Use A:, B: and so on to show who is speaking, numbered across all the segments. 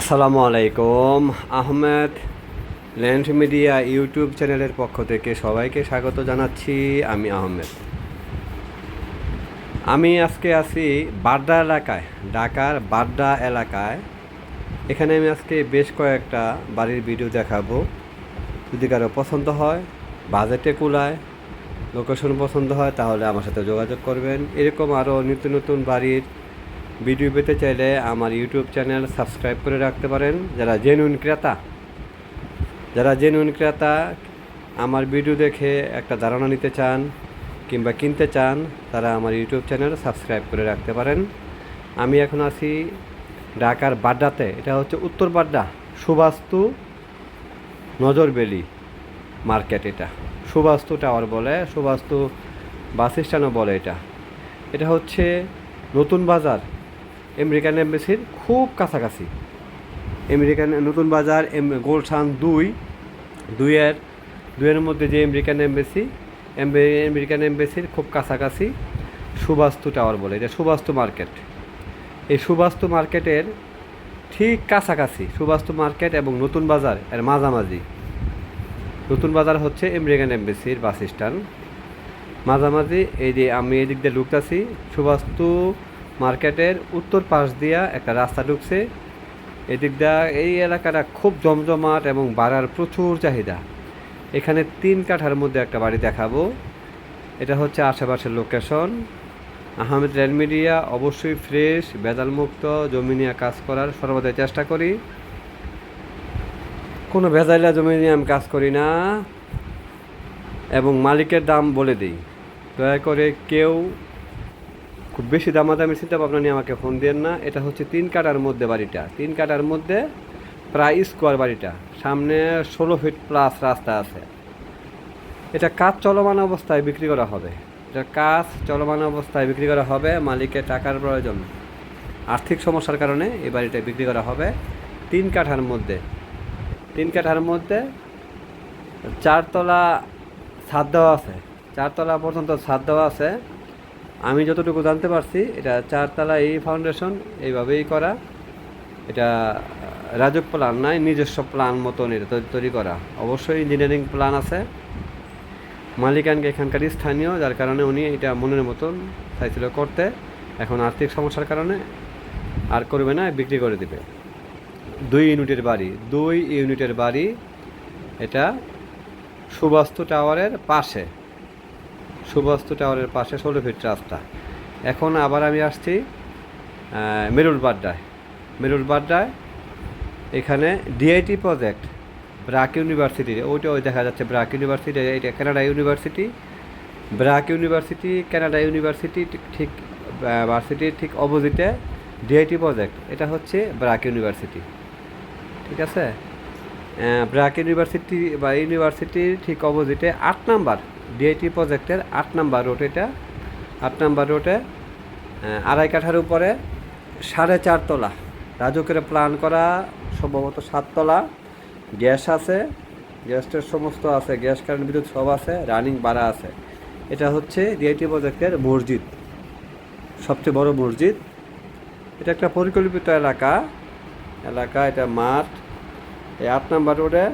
A: আসসালামু আলাইকুম। Ahmed land media YouTube চ্যানেলের পক্ষ থেকে সবাইকে স্বাগত জানাচ্ছি, আমি আহমেদ। আমি আজকে আছি বাড্ডা এলাকায়, ঢাকার বাড্ডা এলাকায়। এখানে আমি আজকে বেশ কয়েকটা বাড়ির ভিডিও দেখাবো। যদি কারও পছন্দ হয় বাজেটে কুলায় লোকেশন পছন্দ হয়, তাহলে আমার সাথে যোগাযোগ করবেন। এরকম আরও নিত্য নতুন বাড়ির ভিডিও পেতে চাইলে আমার ইউটিউব চ্যানেল সাবস্ক্রাইব করে রাখতে পারেন। যারা জেনুইন ক্রেতা, যারা জেনুইন ক্রেতা, আমার ভিডিও দেখে একটা ধারণা নিতে চান কিংবা কিনতে চান, তারা আমার ইউটিউব চ্যানেল সাবস্ক্রাইব করে রাখতে পারেন। আমি এখন আছি ঢাকার বাড্ডাতে। এটা হচ্ছে উত্তর বাড্ডা, সুবাস্তু নজরবেলি মার্কেট এটা। সুবাস্তু টাওয়ার বলে, সুবাস্তু বাস স্ট্যান্ডও বলে এটা। এটা হচ্ছে নতুন বাজার। আমেরিকান এম্বাসির খুব কাছাকাছি। আমেরিকান নতুন বাজার গোলশান দুই, দুইয়ের দুইয়ের মধ্যে যে আমেরিকান এম্বাসি আমেরিকান এম্বাসির খুব কাছাকাছি সুবাস্তু টাওয়ার বলে, এটা সুবাস্তু মার্কেট। এই সুবাস্তু মার্কেটের ঠিক কাছাকাছি সুবাস্তু মার্কেট এবং নতুন বাজার এর মাঝামাঝি। নতুন বাজার হচ্ছে আমেরিকান এম্বাসির বাস স্ট্যান্ড। মাঝামাঝি এই যে আমি এদিক দিয়ে ঢুকতেছি সুবাস্তু মার্কেটের উত্তর পাশ দিয়া একটা রাস্তা ঢুকছে। এদিক দিয়া এই এলাকাটা খুব জমজমাট এবং বাড়ার প্রচুর চাহিদা। এখানে তিন কাঠার মধ্যে একটা বাড়ি দেখাবো। এটা হচ্ছে আশেপাশের লোকেশন আহমেদ রেল মিডিয়া, অবশ্যই ফ্রেশ, ভেজালমুক্ত, জমি নিয়ে কাজ করার সর্বদাই চেষ্টা করি। কোনো ভেজাইলা জমি নিয়ে আমি কাজ করি না। এবং মালিকের দাম বলে দিই। দয়া করে কেউ খুব বেশি দামাদামি চিন্তা ভাবনা নিয়ে আমাকে ফোন দেন না। এটা হচ্ছে তিন কাটার মধ্যে বাড়িটা। তিন কাটার মধ্যে প্রায় স্কোয়ার বাড়িটা। সামনে ষোলো ফিট প্লাস রাস্তা আছে। এটা কাজ চলমান অবস্থায় বিক্রি করা হবে। এটা কাজ চলমান অবস্থায় বিক্রি করা হবে, মালিকের টাকার প্রয়োজন, আর্থিক সমস্যার কারণে এই বাড়িটা বিক্রি করা হবে। তিন কাঠার মধ্যে। তিন কাঠার মধ্যে চারতলা ছাদ দেওয়া আছে। চারতলা পর্যন্ত ছাদ দেওয়া আছে। আমি যতটুকু জানতে পারছি, এটা চারতলা এই ফাউন্ডেশন এইভাবেই করা। এটা রাজক প্ল্যান নয় নিজস্ব প্ল্যান মতন এটা তৈরি করা। অবশ্যই ইঞ্জিনিয়ারিং প্ল্যান আছে। মালিকানকে এখানকার স্থানীয়, যার কারণে উনি এটা মনের মতন চাইছিল করতে। এখন আর্থিক সমস্যার কারণে আর করবে না, বিক্রি করে দিবে। দুই ইউনিটের বাড়ি, দুই ইউনিটের বাড়ি, এটা সুবাস্তু টাওয়ারের পাশে। সুবাস্তু টাওয়ারের পাশে ষোলো ফিট রাস্তা। এখন আবার আমি আসছি মেরুল বাড্ডায়। মেরুল বাড্ডায় এখানে ডিআইটি প্রজেক্ট ব্রাক ইউনিভার্সিটির ওইটা ওই দেখা যাচ্ছে, ব্রাক ইউনিভার্সিটি, এটা Canada university. BRAC university, Canada university ঠিক ভার্সিটির ঠিক অপোজিটে ডিআইটি প্রজেক্ট এটা হচ্ছে ব্রাক ইউনিভার্সিটি। ঠিক আছে? ব্রাক ইউনিভার্সিটি বা ইউনিভার্সিটির ঠিক অপোজিটে আট নাম্বার ডিআইটি প্রজেক্টের আট নাম্বার রোড এটা। আট নাম্বার রোডে আড়াই কাঠার উপরে সাড়ে চারতলা রাজুকের প্ল্যান করা, সম্ভবত সাততলা গ্যাস আছে গ্যাসটার সমস্ত আছে, গ্যাস কারেন্ট বিদ্যুৎ সব আছে রানিং বাড়া আছে। এটা হচ্ছে ডিআইটি প্রজেক্টের মসজিদ। সবচেয়ে বড় মসজিদ। এটা একটা পরিকল্পিত এলাকা। এলাকা, এটা মাঠ। এই আট নাম্বার রোডে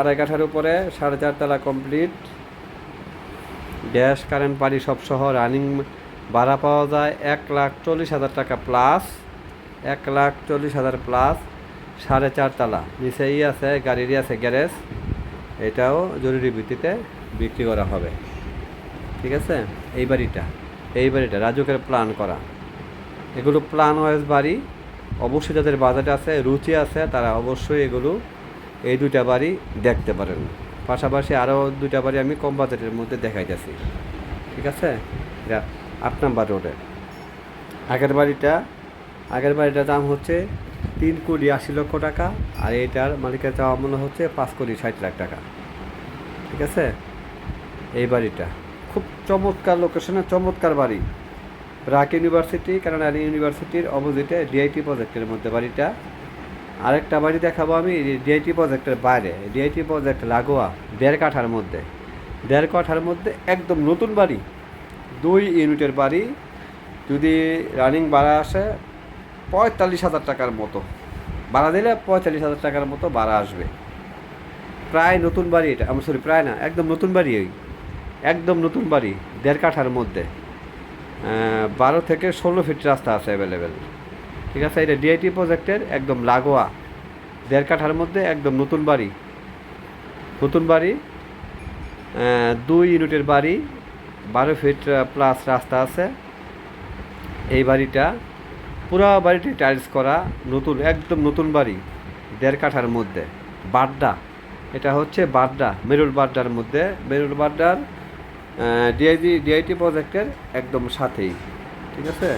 A: আড়াই কাঠার উপরে সাড়ে চারতলা কমপ্লিট গ্যাস, কারেন্ট পানি সব সহ রানিং ভাড়া পাওয়া যায় এক লাখ চল্লিশ হাজার টাকা প্লাস এক লাখ চল্লিশ হাজার প্লাস সাড়ে চারতলা নিচেই আছে, গাড়িরই আছে গ্যারেজ এটাও জরুরি ভিত্তিতে বিক্রি করা হবে। ঠিক আছে? এই বাড়িটা এই বাড়িটা, রাজুকের প্ল্যান করা। এগুলো প্ল্যান ওয়াইজ বাড়ি, অবশ্যই যাদের বাজেট আছে, রুচি আছে, তারা অবশ্যই এগুলো, এই দুইটা বাড়ি দেখতে পারেন। পাশাপাশি আরও দুইটা বাড়ি আমি কম বাজেটের মধ্যে দেখাইতেছি। ঠিক আছে? এটা আট নাম্বার রোডে। আগের বাড়িটা, আগের বাড়িটার দাম হচ্ছে তিন কোটি আশি লক্ষ টাকা আর এটার মালিকের চাওয়া মনে হচ্ছে পাঁচ কোটি ষাট লাখ টাকা। ঠিক আছে? এই বাড়িটা। খুব চমৎকার লোকেশনে চমৎকার বাড়ি। ব্রাক ইউনিভার্সিটি কানাডা ইউনিভার্সিটির অপোজিটে ডিআইটি প্রজেক্টের মধ্যে বাড়িটা। আরেকটা বাড়ি দেখাবো আমি ডিআইটি প্রজেক্টের বাইরে। ডিআইটি প্রজেক্ট লাগোয়া, দেড় কাঠার মধ্যে। দেড় কাঠার মধ্যে একদম নতুন বাড়ি, দুই ইউনিটের বাড়ি, যদি রানিং ভাড়া আসে পঁয়তাল্লিশ হাজার টাকার মতো। ভাড়া দিলে পঁয়তাল্লিশ হাজার টাকার মতো ভাড়া আসবে। প্রায় নতুন বাড়ি এটা, আমি সরি প্রায় না, একদম নতুন বাড়ি ওই। একদম নতুন বাড়ি, দেড় কাঠার মধ্যে। বারো থেকে ষোলো ফিট রাস্তা আছে অ্যাভেলেবেল ঠিক আছে, এটা ডিআইটি প্রজেক্টের একদম লাগোয়া। দেড় কাঠার মধ্যে একদম নতুন বাড়ি। নতুন বাড়ি দুই ইউনিটের বাড়ি, বারো ফিট প্লাস রাস্তা আছে। এই বাড়িটা পুরো বাড়িটি টাইলস করা, নতুন, একদম নতুন বাড়ি, দেড় কাঠার মধ্যে। বাড্ডা, এটা হচ্ছে বাড্ডা মেরুল বাড্ডার মধ্যে। মেরুল বাড্ডার ডিআইজি ডিআইটি প্রজেক্টের একদম সাথেই। ঠিক আছে?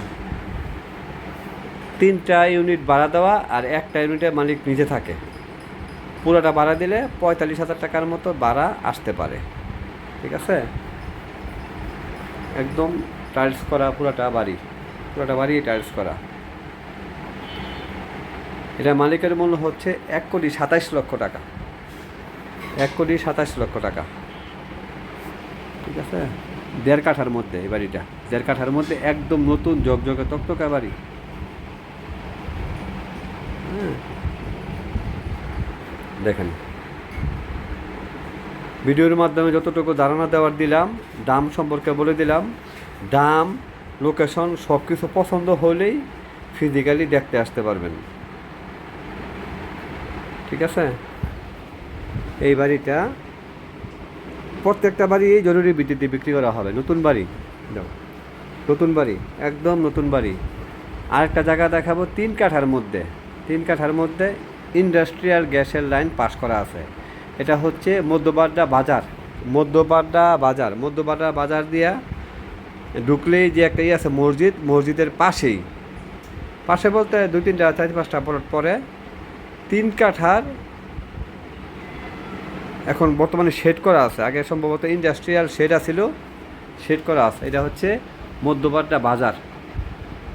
A: তিনটা ইউনিট ভাড়া দেওয়া আর একটা ইউনিটে মালিক নিজে থাকে। পুরোটা ভাড়া দিলে পঁয়তাল্লিশ হাজার টাকার মতো ভাড়া আসতে পারে। ঠিক আছে? একদম টাইলস করা পুরোটা বাড়ি। পুরোটা বাড়ি টাইলস করা। এটা মালিকের মূল্য হচ্ছে এক কোটি সাতাইশ লক্ষ টাকা। এক কোটি সাতাইশ লক্ষ টাকা। ঠিক আছে? দেড় কাঠার মধ্যে এই বাড়িটা। দেড় কাঠার মধ্যে একদম নতুন জগজগে তকতকা বাড়ি। দেখেন। ভিডিওর মাধ্যমে যতটুকু ধারণা দেওয়ার দিলাম, দাম সম্পর্কে বলে দিলাম, দাম লোকেশন সব কিছু পছন্দ হলেই ফিজিক্যালি দেখতে আসতে পারবেন। ঠিক আছে? এই বাড়িটা প্রত্যেকটা বাড়ি এই জরুরি ভিত্তিতে বিক্রি করা হবে। নতুন বাড়ি। নতুন বাড়ি। একদম নতুন বাড়ি। আরেকটা জায়গা দেখাবো তিন কাঠার মধ্যে। তিন কাঠার মধ্যে ইন্ডাস্ট্রিয়াল গ্যাসের লাইন পাশ করা আছে। এটা হচ্ছে মধ্যবাড্ডা বাজার। মধ্যবাড্ডা বাজার। মধ্যবাড্ডা বাজার দিয়া ঢুকলেই যে একটা ইয়ে আছে মসজিদ, মসজিদের পাশেই। পাশে বলতে দুই তিনটা, চার পাঁচটা প্লট পরে তিন কাঠার এখন বর্তমানে শেড করা আছে। আগে সম্ভবত ইন্ডাস্ট্রিয়াল শেড আছিল শেড করা আছে। এটা হচ্ছে মধ্যবাড্ডা বাজার।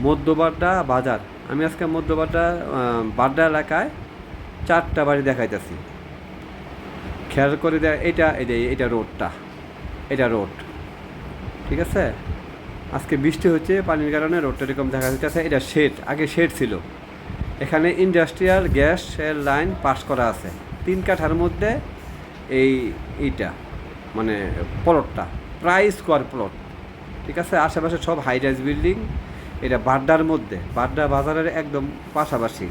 A: মধ্যবাড্ডা বাজার। আমি আজকে আহ, বাড্ডা এলাকায় চারটা বাড়ি দেখাইতেছি। খেয়াল করে দেয় এটা এই যে এটা রোডটা এটা রোড ঠিক আছে? আজকে বৃষ্টি হচ্ছে পানির কারণে রোডটা এরকম দেখা যাচ্ছে এটা শেড আগে শেড ছিল। এখানে ইন্ডাস্ট্রিয়াল গ্যাসের লাইন পাস করা আছে। তিন কাঠার মধ্যে এই এইটা মানে প্লটটা প্রায় স্কোয়ার প্লট ঠিক আছে? আশেপাশে সব হাই রাইজ বিল্ডিং এটা বাড্ডার মধ্যে, বাড্ডা বাজারের একদম পাশাপাশি।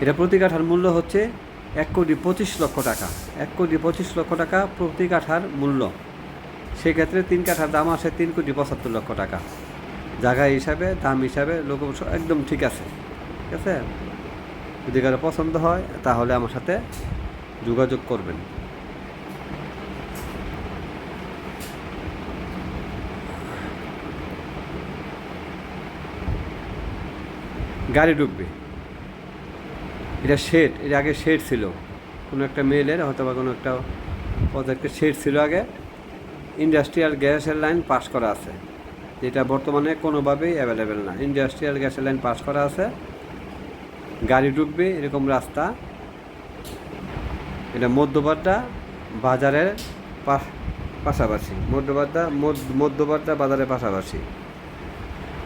A: এটা প্রতি কাঠার মূল্য হচ্ছে এক কোটি পঁচিশ লক্ষ টাকা। এক কোটি পঁচিশ লক্ষ টাকা প্রতি কাঠার মূল্য। সেক্ষেত্রে তিন কাঠার দাম আসে তিন কোটি পঁচাত্তর লক্ষ টাকা। জায়গা হিসাবে, দাম হিসাবে লোক একদম ঠিক আছে। ঠিক আছে? যদি কারও পছন্দ হয়, তাহলে আমার সাথে যোগাযোগ করবেন। গাড়ি ঢুকবে। এটা শেড এর আগে শেড ছিল। কোনো একটা মেলের হয়তো বা কোনো একটা প্রজেক্টের শেড ছিল আগে। ইন্ডাস্ট্রিয়াল গ্যাসের লাইন পাস করা আছে। যেটা বর্তমানে কোনোভাবেই অ্যাভেলেবেল না। ইন্ডাস্ট্রিয়াল গ্যাসের লাইন পাস করা আছে। গাড়ি ঢুকবে, এরকম রাস্তা। এটা মধ্যবাড্ডা বাজারের পাশাপাশি। মধ্যবাড্ডা মধ্য- মধ্যবাড্ডা বাজারের পাশাপাশি।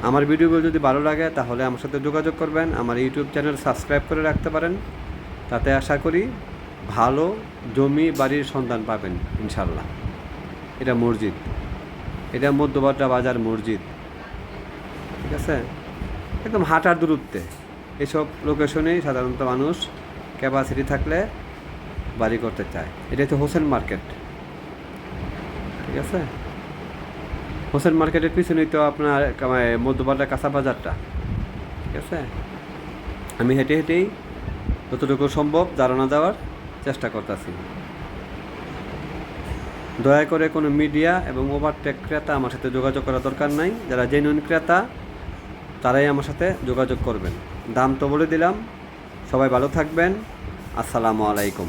A: আমার ভিডিওগুলো যদি ভালো লাগে, তাহলে আমার সাথে যোগাযোগ করবেন। আমার ইউটিউব চ্যানেল সাবস্ক্রাইব করে রাখতে পারেন। তাতে আশা করি ভালো জমি বাড়ির সন্ধান পাবেন ইনশাল্লাহ এটা মসজিদ। এটা মধ্যবাড্ডা বাজার মসজিদ। ঠিক আছে? একদম হাঁটার দূরত্বে। এসব লোকেশনেই সাধারণত মানুষ ক্যাপাসিটি থাকলে বাড়ি করতে চায়। এটা হচ্ছে হোসেন মার্কেট। ঠিক আছে? হোসেন মার্কেটের পিছনেই তো আপনার মধ্যবাড্ডা কাঁচা বাজারটা। ঠিক আছে? আমি হেঁটে হেঁটেই যতটুকু সম্ভব ধারণা দেওয়ার চেষ্টা করতেছি। দয়া করে কোনো মিডিয়া এবং ওভারটেক ক্রেতা আমার সাথে যোগাযোগ করা দরকার নাই। যারা জেনুইন ক্রেতা, তারাই আমার সাথে যোগাযোগ করবেন। দাম তো বলে দিলাম। সবাই ভালো থাকবেন। আসসালামু আলাইকুম।